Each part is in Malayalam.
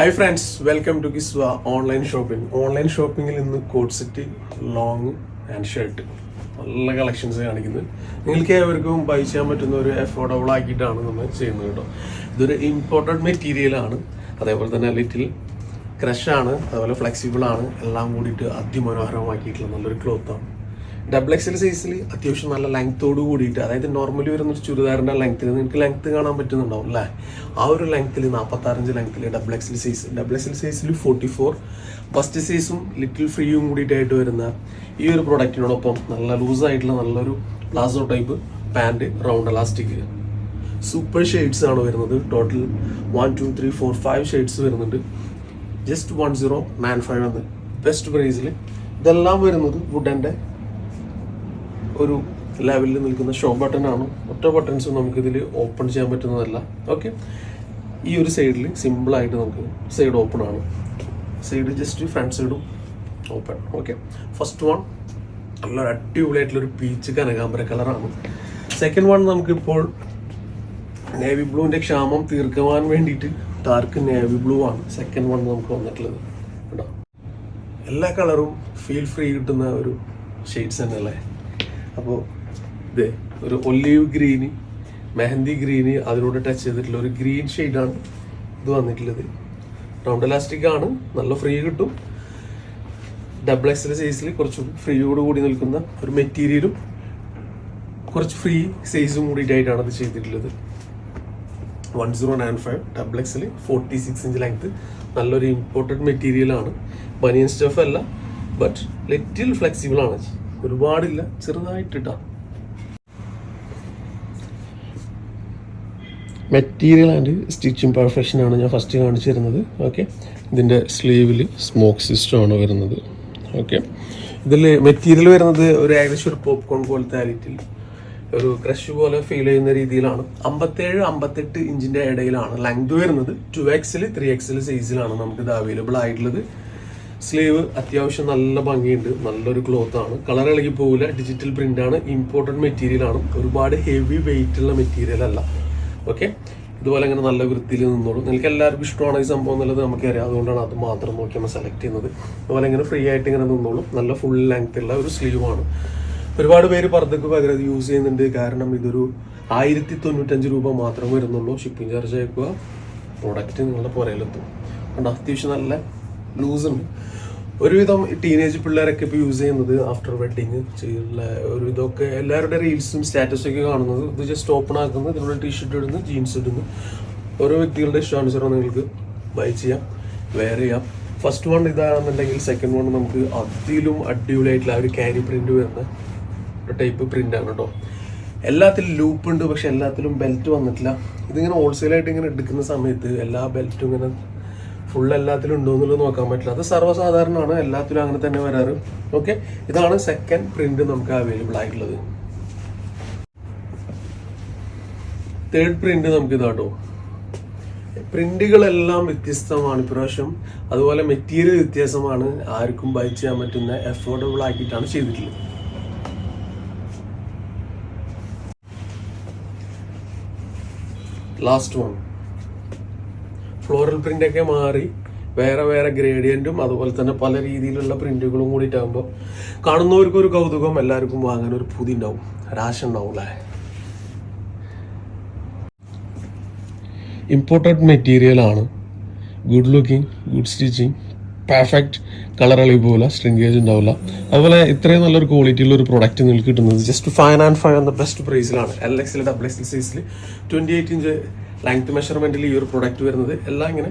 Hi friends welcome to Kiswa online shopping online ഷോപ്പിംഗിൽ ഇന്ന് coat set long and shirt നല്ല കളക്ഷൻസ് കാണിക്കുന്നത്. നിങ്ങൾക്ക് ഏവർക്കും ബൈ ചെയ്യാൻ പറ്റുന്ന ഒരു അഫോർഡബിൾ ആക്കിയിട്ടാണ് നമ്മൾ ചെയ്യുന്നത് കേട്ടോ. ഇതൊരു ഇമ്പോർട്ടന്റ് മെറ്റീരിയൽ ആണ്. അതേപോലെ തന്നെ ലിറ്റിൽ ക്രഷാണ് അതുപോലെ ഫ്ലെക്സിബിൾ ആണ്. എല്ലാം കൂടിയിട്ട് അതിമനോഹരമാക്കിയിട്ടുള്ള നല്ലൊരു ക്ലോത്താണ് ഡബിൾ എക്സൽ സൈസിൽ അത്യാവശ്യം നല്ല ലെങ്ത്തോട് കൂടിയിട്ട് അതായത് നോർമലി വരുന്ന ഒരു ചുരിദാറിന്റെ ലെങ്ത്തിൽ നിങ്ങൾക്ക് ലെങ്ത്ത് കാണാൻ പറ്റുന്നുണ്ടാവും അല്ലേ ആ ഒരു ലെങ്ത്തിൽ നാൽപ്പത്താറഞ്ച് ലെങ്ത്തിൽ double XL size double XL സൈസിൽ ഫോർട്ടി ഫോർ ഫസ്റ്റ് സൈസും ലിറ്റിൽ ഫ്രീയും കൂടിയിട്ടായിട്ട് വരുന്ന ഈ ഒരു പ്രൊഡക്റ്റിനോടൊപ്പം നല്ല ലൂസായിട്ടുള്ള നല്ലൊരു palazzo type pant round elastic super shades ആണ് വരുന്നത്. Total one two three four five shades വരുന്നുണ്ട്. Just one zero nine five എന്ന് ബെസ്റ്റ് പ്രൈസിൽ ഇതെല്ലാം വരുന്നത് വുഡന്റെ ഒരു ലെവലിൽ നിൽക്കുന്ന ഷോ ആണ്. ഒറ്റ ബട്ടൺസും നമുക്കിതിൽ ഓപ്പൺ ചെയ്യാൻ പറ്റുന്നതല്ല. ഓക്കെ ഈ ഒരു സൈഡിൽ സിമ്പിളായിട്ട് നമുക്ക് സൈഡ് ഓപ്പൺ ആണ്. സൈഡ് ജസ്റ്റ് ഫ്രണ്ട് സൈഡും ഓപ്പൺ ഓക്കെ ഫസ്റ്റ് വൺ നല്ലൊരു അടിപൊളിയായിട്ടുള്ളൊരു പീച്ച് കനകാമ്പര കളറാണ് സെക്കൻഡ് വൺ നമുക്കിപ്പോൾ നേവി ബ്ലൂവിന്റെ ക്ഷാമം തീർക്കുവാൻ വേണ്ടിയിട്ട് ഡാർക്ക് നേവി ബ്ലൂ ആണ്. സെക്കൻഡ് വൺ നമുക്ക് വന്നിട്ടുള്ളത്. കേട്ടോ എല്ലാ കളറും ഫീൽ ഫ്രീ കിട്ടുന്ന ഒരു ഷെയ്ഡ്സ് തന്നെ അല്ലേ അപ്പോൾ ഇത് ഒരു ഒലീവ് ഗ്രീന് മെഹന്തി ഗ്രീന് അതിനോട് ടച്ച് ചെയ്തിട്ടുള്ള ഒരു ഗ്രീൻ ഷെയ്ഡാണ് ഇത് വന്നിട്ടുള്ളത്. റൗണ്ട് ഇലാസ്റ്റിക് ആണ് നല്ല ഫ്രീ കിട്ടും. ഡബിൾ എക്സൽ സൈസിൽ കുറച്ചും ഫ്രീയോട് കൂടി നിൽക്കുന്ന ഒരു മെറ്റീരിയലും കുറച്ച് ഫ്രീ സൈസും കൂടിയിട്ടായിട്ടാണ് അത് ചെയ്തിട്ടുള്ളത്. One zero nine five double XL forty six inch length നല്ലൊരു ഇമ്പോർട്ടന്റ് മെറ്റീരിയലാണ് ബനിയൻ സ്റ്റഫ് അല്ല ബട്ട് ലിറ്റിൽ ഫ്ലെക്സിബിൾ ആണ്. ഒരുപാടില്ല. ചെറുതായിട്ടിട്ടാ മെറ്റീരിയൽ ആൻഡ് സ്റ്റിച്ചിങ് പെർഫെക്ഷൻ ആണ് ഞാൻ ഫസ്റ്റ് കാണിച്ചു തരുന്നത്. ഓക്കെ ഇതിന്റെ സ്ലീവിൽ സ്മോക്ക് സിസ്റ്റം ആണ് വരുന്നത്. ഓക്കെ ഇതിൽ മെറ്റീരിയൽ വരുന്നത് ഒരു ഏകദേശം ഒരു പോപ്കോൺ പോലത്തെ ആലിറ്റിൽ ഒരു ക്രഷ് പോലെ ഫീൽ ചെയ്യുന്ന രീതിയിലാണ്. അമ്പത്തേഴ് അമ്പത്തെട്ട് ഇഞ്ചിന്റെ ഇടയിലാണ് ലെങ്ത് വരുന്നത്. ടു എക്സിൽ ത്രീ എക്സിൽ സൈസിലാണ് നമുക്ക് ഇത് അവൈലബിൾ ആയിട്ടുള്ളത്. സ്ലീവ് അത്യാവശ്യം നല്ല ഭംഗിയുണ്ട് നല്ലൊരു ക്ലോത്ത് ആണ്. കളർ ഇളകി പോകില്ല ഡിജിറ്റൽ പ്രിന്റ് ആണ് ഇമ്പോർട്ടന്റ് മെറ്റീരിയൽ ആണ്. ഒരുപാട് ഹെവി വെയിറ്റ് ഉള്ള മെറ്റീരിയൽ അല്ല. ഓക്കെ ഇതുപോലെ ഇങ്ങനെ നല്ല വൃത്തിയിൽ നിന്നോളും. നിങ്ങൾക്ക് എല്ലാവർക്കും ഇഷ്ടമാണ് ഈ സംഭവം എന്നുള്ളത് നമുക്കറിയാം അതുകൊണ്ടാണ് അത് മാത്രം നോക്കി നമ്മൾ സെലക്ട് ചെയ്യുന്നത്. അതുപോലെ ഇങ്ങനെ ഫ്രീ ആയിട്ട് ഇങ്ങനെ നിന്നോളും. നല്ല ഫുൾ ലെങ്ത് ഉള്ള ഒരു സ്ലീവാണ് ഒരുപാട് പേര് പർദ്ദക്ക് പകരം ഇത് യൂസ് ചെയ്യുന്നുണ്ട്. കാരണം ഇതൊരു ആയിരത്തി തൊണ്ണൂറ്റഞ്ച് രൂപ മാത്രം വരുന്നുള്ളൂ. ഷിപ്പിംഗ് ചാർജ് അയക്കുക. പ്രോഡക്റ്റ് നിങ്ങളുടെ പുറയിലെത്തും കണ്ടോ? അത്യാവശ്യം നല്ല ലൂസ് ഒരുവിധം ടീനേജ് പിള്ളേരൊക്കെ ഇപ്പോൾ യൂസ് ചെയ്യുന്നത് ആഫ്റ്റർ വെഡിങ് ചെയ്യുന്ന ഒരുവിധമൊക്കെ എല്ലാവരുടെ റീൽസും സ്റ്റാറ്റസൊക്കെ കാണുന്നത്. ഇത് ജസ്റ്റ് ഓപ്പൺ ആക്കുന്നത്. ഇതിനുള്ള ടീഷർട്ട് ഇടുന്നു ജീൻസ് ഇടുന്നു. ഓരോ വ്യക്തികളുടെ ഇഷ്ടാനുസരണം നിങ്ങൾക്ക് ബൈ ചെയ്യാം വെയർ ചെയ്യാം. ഫസ്റ്റ് വൺ ഇതാണെന്നുണ്ടെങ്കിൽ സെക്കൻഡ് വൺ നമുക്ക് അതിലും അടിപൊളിയായിട്ടുള്ള ഒരു ക്യാരി പ്രിന്റ് വരുന്ന ടൈപ്പ് പ്രിന്റ് ആണ് കേട്ടോ എല്ലാത്തിലും ലൂപ്പ് ഉണ്ട് പക്ഷെ എല്ലാത്തിലും ബെൽറ്റ് വന്നിട്ടില്ല. ഇതിങ്ങനെ ഹോൾസെയിലായിട്ട് ഇങ്ങനെ എടുക്കുന്ന സമയത്ത് എല്ലാ ബെൽറ്റും ഇങ്ങനെ ഫുൾ എല്ലാത്തിലും ഉണ്ടോ എന്നുള്ളത് നോക്കാൻ പറ്റില്ല. അത് സർവസാധാരണമാണ്. എല്ലാത്തിലും അങ്ങനെ തന്നെ വരാറ്. ഓക്കെ ഇതാണ് സെക്കൻഡ് പ്രിന്റ് നമുക്ക് അവൈലബിൾ ആയിട്ടുള്ളത്. തേർഡ് പ്രിന്റ് നമുക്ക് ഇതാട്ടോ പ്രിന്റുകളെല്ലാം വ്യത്യസ്തമാണ് ഇപ്രാവശ്യം. അതുപോലെ മെറ്റീരിയൽ വ്യത്യാസമാണ്. ആർക്കും ബൈ ചെയ്യാൻ പറ്റുന്ന അഫോർഡബിൾ ആക്കിയിട്ടാണ് ചെയ്തിട്ടുള്ളത്. ലാസ്റ്റ് വൺ ഫ്ലോറൽ പ്രിന്റ് ഒക്കെ മാറി വേറെ വേറെ ഗ്രേഡിയന്റും അതുപോലെ തന്നെ പല രീതിയിലുള്ള പ്രിന്റുകളും കൂടിയിട്ടാകുമ്പോൾ കാണുന്നവർക്കൊരു കൗതുകം എല്ലാവർക്കും വാങ്ങാൻ ഒരു പുതി ഉണ്ടാവും. രാശ ഉണ്ടാവും അല്ലേ? ഇമ്പോർട്ടന്റ് മെറ്റീരിയൽ ആണ്. Good looking good stitching perfect colour അളി പോലെ സ്ട്രിങ്കേജ് ഉണ്ടാവില്ല. അതുപോലെ ഇത്രയും നല്ലൊരു ക്വാളിറ്റിയുള്ള ഒരു പ്രോഡക്റ്റ് നിങ്ങൾക്ക് കിട്ടുന്നത് ജസ്റ്റ് ഫൈവ് ആൻഡ് ഫൈവ് എന്ന ബെസ്റ്റ് പ്രൈസിലാണ് എൽ എക്സിൽ ഡബിൾ എക്സിൽ സൈസിൽ ട്വന്റി എയ്റ്റ് ഇഞ്ച് ലെങ്ത് മെഷർമെന്റിൽ ഈ ഒരു പ്രൊഡക്റ്റ് വരുന്നത് എല്ലാം ഇങ്ങനെ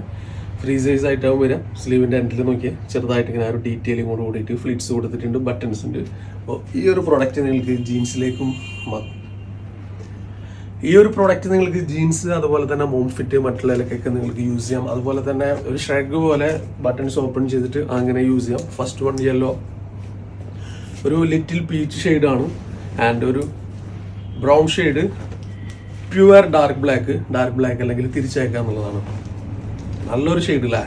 ഫ്രീ സൈസ് ആയിട്ടാവും വരാം സ്ലീവിന്റെ എൻഡിൽ നോക്കിയാൽ ചെറുതായിട്ട് ഇങ്ങനെ ആ ഒരു ഡീറ്റെയിലിംഗ് കൂടെ കൂടിയിട്ട് ഫ്ലിറ്റ്സ് കൊടുത്തിട്ടുണ്ട് ബട്ടൺസ് ഉണ്ട്. അപ്പോൾ ഈ ഒരു പ്രൊഡക്റ്റ് നിങ്ങൾക്ക് ജീൻസിലേക്കും ഈ ഒരു പ്രോഡക്റ്റ് നിങ്ങൾക്ക് ജീൻസ് അതുപോലെ തന്നെ മോം ഫിറ്റ് മറ്റുള്ളതിലൊക്കെ നിങ്ങൾക്ക് യൂസ് ചെയ്യാം. അതുപോലെ തന്നെ ഒരു ഷ്രഗ് പോലെ ബട്ടൺസ് ഓപ്പൺ ചെയ്തിട്ട് അങ്ങനെ യൂസ് ചെയ്യാം. ഫസ്റ്റ് വൺ യെല്ലോ ഒരു ലിറ്റിൽ പീച്ച് ഷെയ്ഡാണ് ആൻഡ് ഒരു brown shade pure dark black dark black അല്ലെങ്കിൽ തിരിച്ചയക്കുക എന്നുള്ളതാണ്. നല്ലൊരു ഷെയ്ഡ് അല്ലേ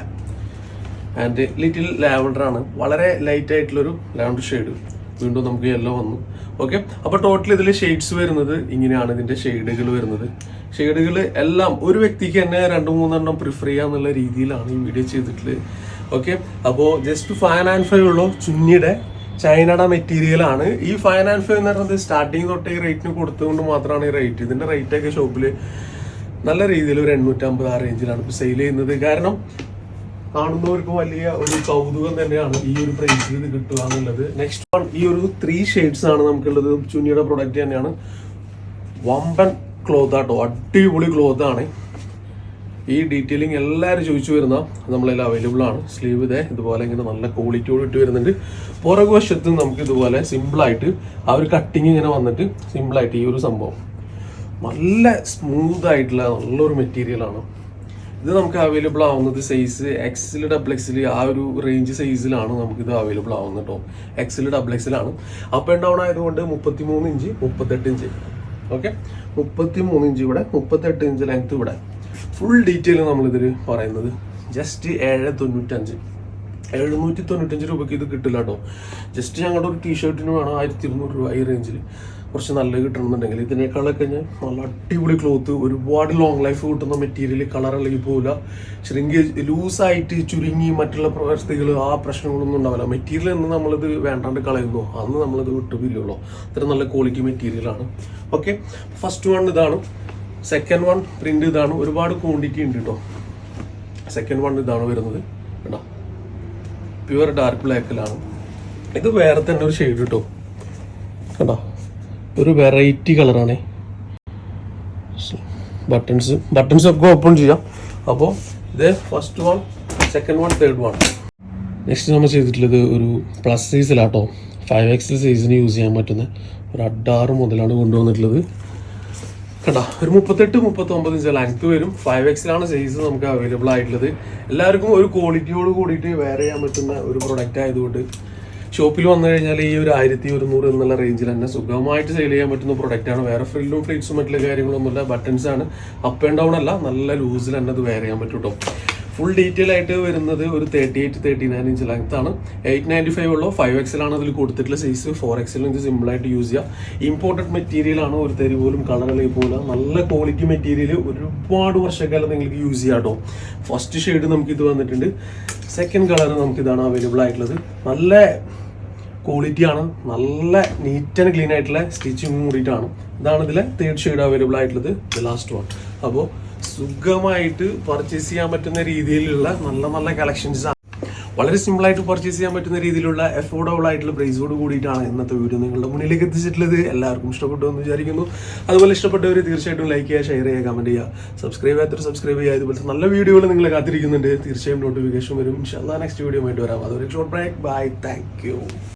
ആൻഡ് ലിറ്റിൽ ആണ്. വളരെ ലൈറ്റ് ആയിട്ടുള്ളൊരു ലാവൻഡർ ഷെയ്ഡ് വീണ്ടും നമുക്ക് യെല്ലോ വന്നു. ഓക്കെ അപ്പോൾ ടോട്ടൽ ഇതിൽ ഷെയ്ഡ്സ് വരുന്നത് ഇങ്ങനെയാണ് ഇതിന്റെ ഷെയ്ഡുകൾ വരുന്നത്. ഷെയ്ഡുകൾ എല്ലാം ഒരു വ്യക്തിക്ക് തന്നെ രണ്ട് മൂന്നെണ്ണം പ്രിഫർ ചെയ്യാന്നുള്ള രീതിയിലാണ് ഈ വീഡിയോ ചെയ്തിട്ടുള്ളത്. ഓക്കെ അപ്പോൾ ജസ്റ്റ് ഫൈവ് ആൻഡ് ഫൈവ് ഉള്ളൂ. ചുന്നിയുടെ ചൈനയുടെ മെറ്റീരിയൽ ആണ്. ഈ ഫൈവ് ആൻഡ് ഫൈവ് എന്ന് പറയുന്നത് സ്റ്റാർട്ടിങ് തൊട്ട് ഈ റേറ്റിന് കൊടുത്തുകൊണ്ട് മാത്രമാണ് ഈ റേറ്റ് ഇതിന്റെ റേറ്റ് ഒക്കെ ഷോപ്പിൽ നല്ല രീതിയിൽ ഒരു എണ്ണൂറ്റമ്പത് ആ റേഞ്ചിലാണ് ഇപ്പോൾ സെയിൽ ചെയ്യുന്നത്. കാരണം കാണുന്നവർക്ക് വലിയ ഒരു കൗതുകം തന്നെയാണ് ഈ ഒരു പ്രൈസിൽ ഇത് കിട്ടുക എന്നുള്ളത്. നെക്സ്റ്റ് വൺ ഈ ഒരു ത്രീ ഷെയ്ഡ്സ് ആണ് നമുക്കുള്ളത്. ചുന്നിയുടെ പ്രൊഡക്റ്റ് തന്നെയാണ്. വമ്പൻ ക്ലോത്ത് ആട്ടോ. അടിപൊളി ക്ലോത്ത് ആണ്. ഈ ഡീറ്റെയിലിംഗ് എല്ലാവരും ചോദിച്ചു വരുന്ന നമ്മളെല്ലാം അവൈലബിൾ ആണ്. സ്ലീവ് ഇതേ ഇതുപോലെ ഇങ്ങനെ നല്ല ക്വാളിറ്റിയോട് ഇട്ട് വരുന്നുണ്ട്. പുറകു വശത്ത് നമുക്ക് ഇതുപോലെ സിമ്പിളായിട്ട് ആ ഒരു കട്ടിങ് ഇങ്ങനെ വന്നിട്ട് സിമ്പിളായിട്ട് ഈ ഒരു സംഭവം. നല്ല സ്മൂത്ത് ആയിട്ടുള്ള നല്ലൊരു മെറ്റീരിയലാണ് ഇത് നമുക്ക് അവൈലബിൾ ആവുന്നത് സൈസ് എക്സിൽ ഡബിൾ എക്സിൽ ആ ഒരു റേഞ്ച് സൈസിലാണ് നമുക്കിത് അവൈലബിൾ ആവുന്നത് കേട്ടോ എക്സിൽ ഡബിൾ എക്സിലാണ് അപ്പ് ആൻഡ് ഡൗൺ ആയതുകൊണ്ട് മുപ്പത്തി മൂന്ന് ഇഞ്ച് മുപ്പത്തെട്ട് ഇഞ്ച്. ഓക്കെ മുപ്പത്തി മൂന്ന് ഇഞ്ച് ഇവിടെ മുപ്പത്തെട്ട് ഇഞ്ച് ലെങ്ത് ഇവിടെ. ഫുൾ ഡീറ്റെയിൽ നമ്മളിതിൽ പറയുന്നത്. ജസ്റ്റ് ഏഴ് തൊണ്ണൂറ്റഞ്ച്. എഴുന്നൂറ്റി തൊണ്ണൂറ്റഞ്ച് രൂപയ്ക്ക് ഇത് കിട്ടില്ല കേട്ടോ. ജസ്റ്റ് ഞങ്ങളുടെ ഒരു ടീഷർട്ടിന് വേണം ആയിരത്തി ഇരുന്നൂറ് രൂപ ഈ റേഞ്ചിൽ കുറച്ച് നല്ലത് കിട്ടണമെന്നുണ്ടെങ്കിൽ ഇതിനേക്കാളൊക്കെ ഞാൻ നല്ല അടിപൊളി ക്ലോത്ത് ഒരുപാട് ലോങ് ലൈഫ് കിട്ടുന്ന മെറ്റീരിയൽ കളർ അല്ലെങ്കിൽ പോകില്ല ശരിക്കും ലൂസായിട്ട് ചുരുങ്ങി മറ്റുള്ള പ്രവർത്തികൾ ആ പ്രശ്നങ്ങളൊന്നും ഉണ്ടാവില്ല. മെറ്റീരിയൽ എന്ന് നമ്മളിത് വേണ്ടാണ്ട് കളയുന്നു. അന്ന് നമ്മളിത് വിട്ടുപില്ലുള്ളൂ അത്ര നല്ല ക്വാളിറ്റി മെറ്റീരിയലാണ് ഓക്കെ ഫസ്റ്റ് വൺ ഇതാണ്. സെക്കൻഡ് വൺ പ്രിന്റ് ഇതാണ്. ഒരുപാട് ക്വാണ്ടിറ്റി ഉണ്ട് കേട്ടോ സെക്കൻഡ് വൺ ഇതാണ് വരുന്നത്. കേട്ടോ പ്യുവർ ഡാർക്ക് ബ്ലാക്കിലാണ് ഇത് വേറെ തന്നെ ഒരു ഷെയ്ഡ് കേട്ടോ കണ്ടോ? ഒരു വെറൈറ്റി കളറാണ് ബട്ടൺസ് ബട്ടൺസ് ഒക്കെ ഓപ്പൺ ചെയ്യാം. അപ്പോൾ ഇത് first one second one third one next നമ്മൾ ചെയ്തിട്ടുള്ളത് ഒരു പ്ലസ് സൈസിലാട്ടോ ഫൈവ് എക്സ് സൈസിന് യൂസ് ചെയ്യാൻ പറ്റുന്ന ഒരു അഡാറ് മുതലാണ് കൊണ്ടുവന്നിട്ടുള്ളത്. കണ്ട ഒരു മുപ്പത്തെട്ട് മുപ്പത്തൊമ്പത് ഇഞ്ച് ലെങ്ത് വരും. ഫൈവ് എക്സിലാണ് സൈസ് നമുക്ക് അവൈലബിൾ ആയിട്ടുള്ളത്. എല്ലാവർക്കും ഒരു ക്വാളിറ്റിയോട് കൂടിയിട്ട് വെയർ ചെയ്യാൻ പറ്റുന്ന ഒരു പ്രൊഡക്റ്റ് ആയതുകൊണ്ട് ഷോപ്പിൽ വന്നു കഴിഞ്ഞാൽ ഈ ഒരു ആയിരത്തി ഒരുന്നൂറ് എന്നുള്ള റേഞ്ചിൽ തന്നെ സുഖമായിട്ട് സെയിൽ ചെയ്യാൻ പറ്റുന്ന പ്രൊഡക്റ്റ് ആണ്. വേറെ ഫ്രില്ലും ഫ്ലീറ്റ്സും മറ്റുള്ള കാര്യങ്ങളൊന്നുമില്ല. ബട്ടൺസ് ആണ്. അപ്പ് ആൻഡ് ഡൗൺ അല്ല നല്ല ലൂസിൽ തന്നെ അത് വെയർ ചെയ്യാൻ പറ്റും കേട്ടോ ഫുൾ ഡീറ്റെയിൽ ആയിട്ട് വരുന്നത് ഒരു thirty eight thirty nine inch length ആണ്. എയ്റ്റ് നയന്റി ഫൈവ് ഉള്ളൂ ഫൈവ് എക്സിലാണ് അതിൽ കൊടുത്തിട്ടുള്ള സൈസ് ഫോർ എക്സിലും ഇത് സിമ്പിളായിട്ട് യൂസ് ചെയ്യാം. ഇമ്പോർട്ടഡ് മെറ്റീരിയൽ ആണ് ഒരു തരി പോലും കളർ പോലും. നല്ല ക്വാളിറ്റി മെറ്റീരിയൽ ഒരുപാട് വർഷക്കാലം നിങ്ങൾക്ക് യൂസ് ചെയ്യാം കേട്ടോ ഫസ്റ്റ് ഷെയ്ഡ് നമുക്ക് ഇത് വന്നിട്ടുണ്ട്. സെക്കൻഡ് കളർ നമുക്കിതാണ് അവൈലബിൾ ആയിട്ടുള്ളത്. നല്ല ക്വാളിറ്റിയാണ് നല്ല നീറ്റ് ആൻഡ് ക്ലീൻ ആയിട്ടുള്ള സ്റ്റിച്ചിങ് കൂടിയിട്ടാണ്. ഇതാണ് ഇതിലെ തേർഡ് ഷെയ്ഡ് അവൈലബിൾ ആയിട്ടുള്ളത്. ദ ലാസ്റ്റ് വൺ അപ്പോൾ സുഖമായിട്ട് പർച്ചേസ് ചെയ്യാൻ പറ്റുന്ന രീതിയിലുള്ള നല്ല നല്ല കളക്ഷൻസ് ആണ്. വളരെ സിമ്പിൾ ആയിട്ട് പർച്ചേസ് ചെയ്യാൻ പറ്റുന്ന രീതിയിലുള്ള അഫോർഡബിൾ ആയിട്ടുള്ള പ്രൈസോട് കൂടിയിട്ടാണ് ഇന്നത്തെ വീഡിയോ നിങ്ങളുടെ മുന്നിലേക്ക് എത്തിച്ചിട്ടുള്ളത്. എല്ലാവർക്കും ഇഷ്ടപ്പെട്ടു എന്ന് വിചാരിക്കുന്നു. അതുപോലെ ഇഷ്ടപ്പെട്ടവർ തീർച്ചയായിട്ടും ലൈക്ക് ചെയ്യുക ഷെയർ ചെയ്യുക കമന്റ് ചെയ്യുക. സബ്സ്ക്രൈബ് ചെയ്യാത്തവർ സബ്സ്ക്രൈബ് ചെയ്യുക. ഇതുപോലത്തെ നല്ല വീഡിയോകൾ നിങ്ങൾ കാത്തിരിക്കുന്നുണ്ട്. തീർച്ചയായും നോട്ടിഫിക്കേഷൻ വരും. ഇൻഷാല്ലാ നെക്സ്റ്റ് വീഡിയോ ആയിട്ട് വരാം. അതൊരു ഷോർട്ട് ബ്രേക്ക് ബൈ താങ്ക്